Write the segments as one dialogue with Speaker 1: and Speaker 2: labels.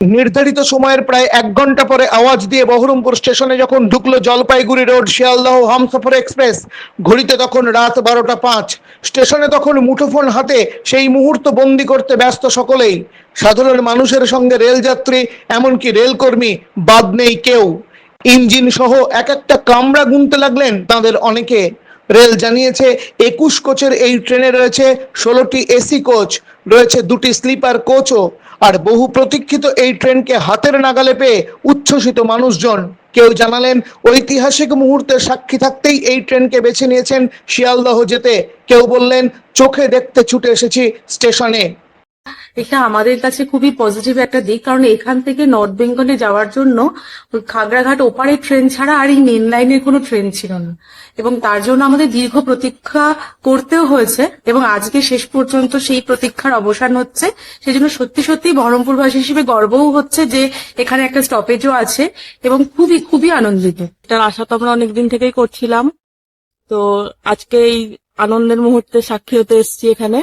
Speaker 1: নির্ধারিত সময়ের প্রায় এক ঘণ্টা পরে আওয়াজ দিয়ে বহরমপুর স্টেশনে যখন ঢুকলো জলপাইগুড়ি রোড, শিয়ালদহ হামসফর এক্সপ্রেস, ঘড়িতে তখন রাত বারোটা পাঁচ। স্টেশনে তখন মুঠোফোন হাতে সেই মুহূর্ত বন্দি করতে ব্যস্ত সকলেই। সাধারণ মানুষের সঙ্গে রেলযাত্রী, এমনকি রেলকর্মী বাদ নেই কেউ। ইঞ্জিন সহ এক একটা কামরা গুনতে লাগলেন তাদের অনেকে। রেল জানিয়েছে, একুশ কোচের এই ট্রেনে রয়েছে ষোলোটি এসি কোচ, রয়েছে দুটি স্লিপার কোচও। আর বহু প্রতীক্ষিত এই ট্রেনকে হাতের নাগালে পেয়ে উচ্ছ্বসিত মানুষজন। কেউ জানালেন, ঐতিহাসিক মুহূর্তের সাক্ষী থাকতেই এই ট্রেনকে বেছে নিয়েছেন শিয়ালদহ যেতে। কেউ বললেন, চোখে দেখতে ছুটে এসেছি স্টেশনে।
Speaker 2: এটা আমাদের কাছে খুবই পজিটিভ একটা দিক, কারণ এখান থেকে নর্থ বেঙ্গলে যাওয়ার জন্য খাগড়াঘাট ওপারের ট্রেন ছাড়া আর এই মেন লাইনের কোনো ট্রেন ছিল না। এবং তার জন্য আমাদের দীর্ঘ প্রতীক্ষা করতেও হয়েছে এবং আজকে শেষ পর্যন্ত সেই প্রতীক্ষার অবসান হচ্ছে। সেই জন্য সত্যি সত্যি বহরমপুরবাসী হিসেবে গর্বও হচ্ছে যে এখানে একটা স্টপেজও আছে এবং খুবই খুবই আনন্দিত।
Speaker 3: এটার আশা তো আমরা অনেকদিন থেকেই করছিলাম। তো আজকে এই আনন্দের মুহূর্তে সাক্ষী হতে এসেছি এখানে।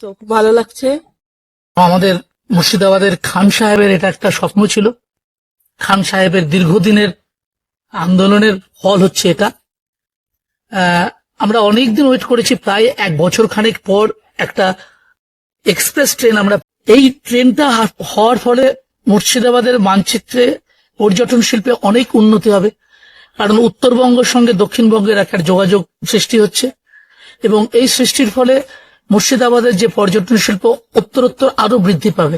Speaker 3: তো খুব ভালো লাগছে।
Speaker 4: আমাদের মুর্শিদাবাদের খান সাহেবের এটা একটা স্বপ্ন ছিল। খান সাহেবের দীর্ঘদিনের আন্দোলনের ফল হচ্ছে এটা। আমরা অনেক দিন ওয়েট করেছি, প্রায় এক বছর খানেক পর একটা এক্সপ্রেস ট্রেন আমরা এই ট্রেনটা হওয়ার ফলে মুর্শিদাবাদের মানচিত্রে পর্যটন শিল্পে অনেক উন্নতি হবে। কারণ উত্তরবঙ্গের সঙ্গে দক্ষিণবঙ্গের একটা যোগাযোগ সৃষ্টি হচ্ছে এবং এই সৃষ্টির ফলে মুর্শিদাবাদের যে পর্যটন শিল্প উত্তরোত্তর আরও বৃদ্ধি পাবে।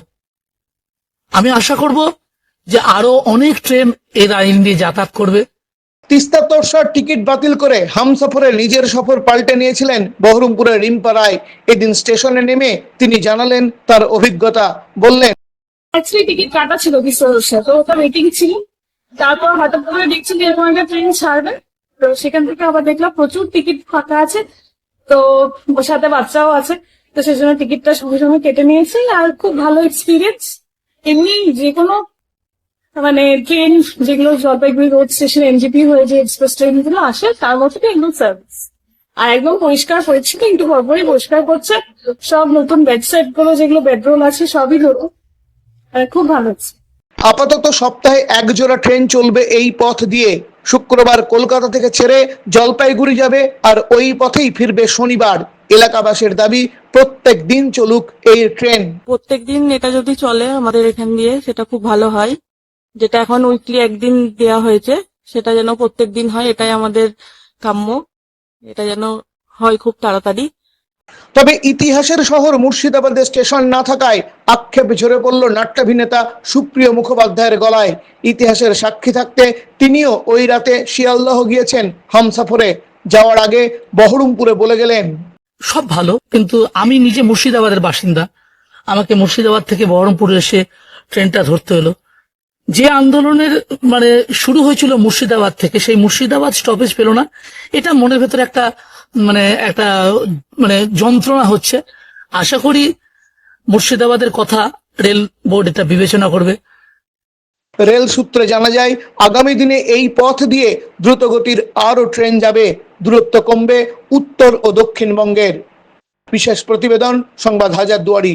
Speaker 4: আমি আশা করব যে আরও অনেক ট্রেন এই লাইন দিয়ে যাতায়াত করবে।
Speaker 1: তিস্তা তোরসার টিকিট বাতিল করে হাম হামসফরে নিজের সফর পাল্টে নিয়েছিলেন বহরমপুরের রিম্পা রায় এদিন স্টেশনে নেমে তিনি জানালেন তার অভিজ্ঞতা বললেন
Speaker 5: অ্যাকচুয়ালি টিকিট কাটা ছিল বিশ্বরোড তো ওটা ওয়েটিং ছিল। তারপর হঠাৎ করে দেখছি যে এরকম একটা ট্রেন ছাড়বে। তো সেখান থেকে আবার দেখলাম প্রচুর টিকিট ফাঁকা আছে। তো ওর সাথে বাচ্চাও আছে, তো সেই জন্য টিকিটটা সঙ্গে সঙ্গে কেটে নিয়েছি, আর খুব ভালো এক্সপিরিয়েন্স এমনি যে কোনো মানে ট্রেন যেগুলো জলপাইগুড়ি রোড স্টেশন এনজিপি হয়ে যে এক্সপ্রেস ট্রেনগুলো আসে, তার মধ্যে একদম সার্ভিস আর একদম পরিষ্কার পরিচ্ছন্ন একটু পরপরই পরিষ্কার করছে, সব নতুন বেডসেটগুলো যেগুলো বেডরোল আছে, সবই আর খুব ভালো
Speaker 1: আপাতত সপ্তাহে এক জোড়া ট্রেন চলবে এই পথ দিয়ে। শুক্রবার কলকাতা থেকে ছেড়ে জলপাইগুড়ি যাবে আর ওই পথেই ফিরবে শনিবার। এলাকাবাসীর দাবি, প্রত্যেক দিন চলুক এই ট্রেন।
Speaker 3: প্রত্যেক দিন এটা যদি চলে আমাদের এখান দিয়ে, সেটা খুব ভালো হয়। যেটা এখন উইকলি একদিন দেয়া হয়েছে, সেটা যেন প্রত্যেক দিন হয়, এটাই আমাদের কাম্য। এটা যেন হয় খুব তাড়াতাড়ি।
Speaker 1: তবে ইতিহাসের শহর মুর্শিদাবাদে স্টেশন না থাকায় আক্ষেপ ঝরে পড়ল নাট্যাভিনেতা সুপ্রিয় মুখোপাধ্যায়ের গলায়। ইতিহাসের সাক্ষী থাকতে তিনিও ওই রাতে শিয়ালদহ গিয়েছেন হামসাফরে। যাওয়ার আগে বহরমপুরে বলে গেলেন,
Speaker 4: সব ভালো, কিন্তু আমি নিজে মুর্শিদাবাদের বাসিন্দা। আমাকে মুর্শিদাবাদ থেকে বহরমপুরে এসে ট্রেনটা ধরতে হলো। যে আন্দোলনের মানে শুরু হয়েছিল মুর্শিদাবাদ থেকে, সেই মুর্শিদাবাদ স্টপেজ পেল না। এটা মনের ভেতরে একটা মানে একটা মানে যন্ত্রণা হচ্ছে। আশা করি মুর্শিদাবাদের কথা রেল বোর্ড এটা বিবেচনা করবে।
Speaker 1: রেল সূত্রে জানা যায়, আগামী দিনে এই পথ দিয়ে দ্রুতগতির আরও ট্রেন যাবে। দূরত্ব কমবে উত্তর ও দক্ষিণবঙ্গের। বিশেষ প্রতিবেদন, সংবাদ হাজার দুয়ারি